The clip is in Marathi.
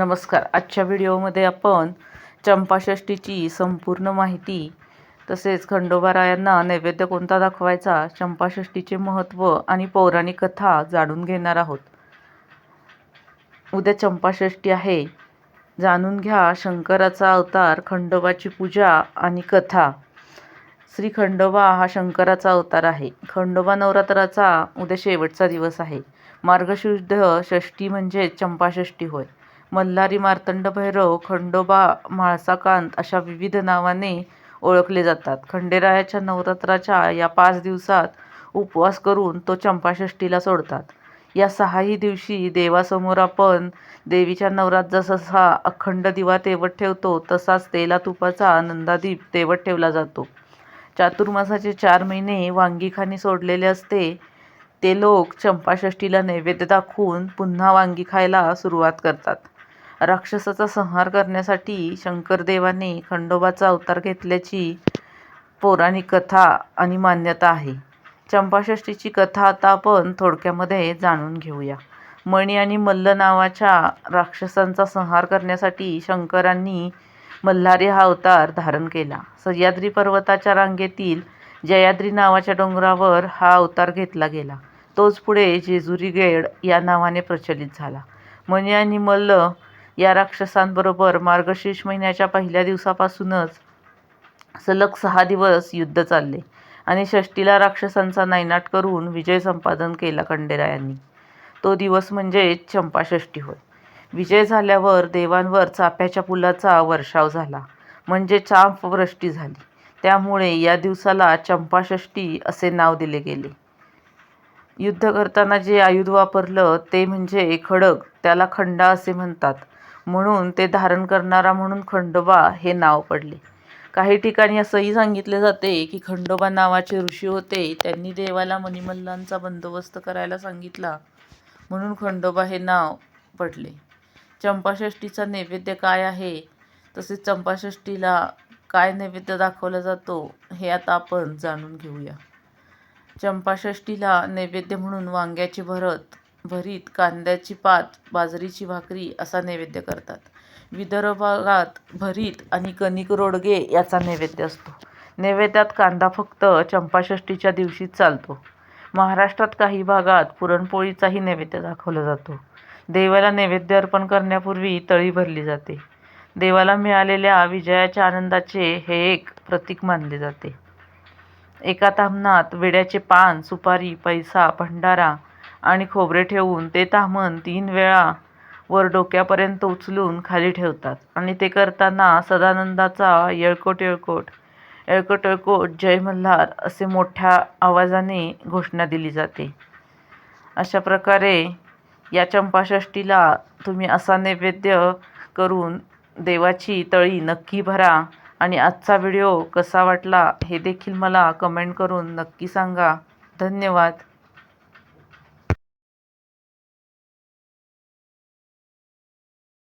नमस्कार. आजच्या व्हिडिओमध्ये आपण चंपाषष्ठीची संपूर्ण माहिती तसेच खंडोबारायांना नैवेद्य कोणता दाखवायचा चंपाषष्ठीचे महत्त्व आणि पौराणिक कथा जाणून घेणार आहोत. उद्या चंपाषष्ठी आहे. जाणून घ्या शंकराचा अवतार खंडोबाची पूजा आणि कथा. श्री खंडोबा हा शंकराचा अवतार आहे. खंडोबा नवरात्राचा उद्या शेवटचा दिवस आहे. मार्गशुद्ध षष्ठी म्हणजे चंपाषष्ठी होय. मल्हारी मार्तंड भैरव खंडोबा म्हाळसाकांत अशा विविध नावाने ओळखले जातात. खंडेरायाच्या नवरात्राच्या या पाच दिवसात उपवास करून तो चंपाषष्ठीला सोडतात. या सहाही दिवशी देवासमोर आपण देवीच्या नवरात जसा अखंड दिवा तेवत ठेवतो तसाच तेला तुपाचा आनंदादीप तेवत ठेवला जातो. चातुर्मासाचे चार महिने वांगीखानी सोडलेले असते ते लोक चंपाषष्ठीला नैवेद्य दाखवून पुन्हा वांगी खायला सुरुवात करतात. राक्षसाचा संहार करण्यासाठी शंकरदेवाने खंडोबाचा अवतार घेतल्याची पौराणिक कथा आणि मान्यता आहे. चंपाषष्ठीची कथा आता आपण थोडक्यामध्ये जाणून घेऊया. मणी आणि मल्ल नावाच्या राक्षसांचा संहार करण्यासाठी शंकरांनी मल्हारी हा अवतार धारण केला. सह्याद्री पर्वताच्या रांगेतील जयाद्री नावाच्या डोंगरावर हा अवतार घेतला गेला. तोच पुढे जेजुरी गेड या नावाने प्रचलित झाला. मणी आणि मल्ल या राक्षसांबरोबर मार्गशीर्ष महिन्याच्या पहिल्या दिवसापासूनच सलग सहा दिवस युद्ध चालले आणि षष्टीला राक्षसांचा नायनाट करून विजय संपादन केला खंडेरायांनी तो दिवस म्हणजे चंपाषष्ठी होय. विजय झाल्यावर देवांवर चाफ्याच्या पुलाचा वर्षाव झाला. म्हणजे चांपवृष्टी झाली. त्यामुळे या दिवसाला चंपाषष्ठी असे नाव दिले गेले. युद्ध करताना जे आयुध वापरलं ते म्हणजे खडग त्याला खंडा असे म्हणतात. म्हणून ते धारण करणारा म्हणून खंडोबा हे नाव पडले. काही ठिकाणी असंही सांगितले जाते की खंडोबा नावाचे ऋषी होते. त्यांनी देवाला मणिमल्लांचा बंदोबस्त करायला सांगितला म्हणून खंडोबा हे नाव पडले. चंपाषष्ठीचा नैवेद्य काय आहे? तसेच चंपाषष्ठीला काय नैवेद्य दाखवला जातो हे आता आपण जाणून घेऊया. चंपाषष्ठीला नैवेद्य म्हणून वांग्याची भरत भरीत कांद्याची पात बाजरीची भाकरी असा नैवेद्य करतात. विदर्भ भागात भरीत आणि कणिक रोडगे याचा नैवेद्य असतो. नैवेद्यात कांदा फक्त चंपाषष्ठीच्या दिवशीच चालतो. महाराष्ट्रात काही भागात पुरणपोळीचाही नैवेद्य दाखवला जातो. देवाला नैवेद्य अर्पण करण्यापूर्वी तळी भरली जाते. देवाला मिळालेल्या विजयाच्या आनंदाचे हे एक प्रतीक मानले जाते. एका तामणात वेड्याचे पान सुपारी पैसा भंडारा आणि खोबरे ठेवून ते ताम्हण तीन वेळा वर डोक्यापर्यंत उचलून खाली ठेवतात. आणि ते करताना सदानंदाचा येळकोट येळकोट येळकोट येळकोट जय मल्हार असे मोठ्या आवाजाने घोषणा दिली जाते. अशा प्रकारे या चंपाषष्ठीला तुम्ही असा नैवेद्य करून देवाची तळी नक्की भरा आणि आजचा व्हिडिओ कसा वाटला हे देखील मला कमेंट करून नक्की सांगा. धन्यवाद.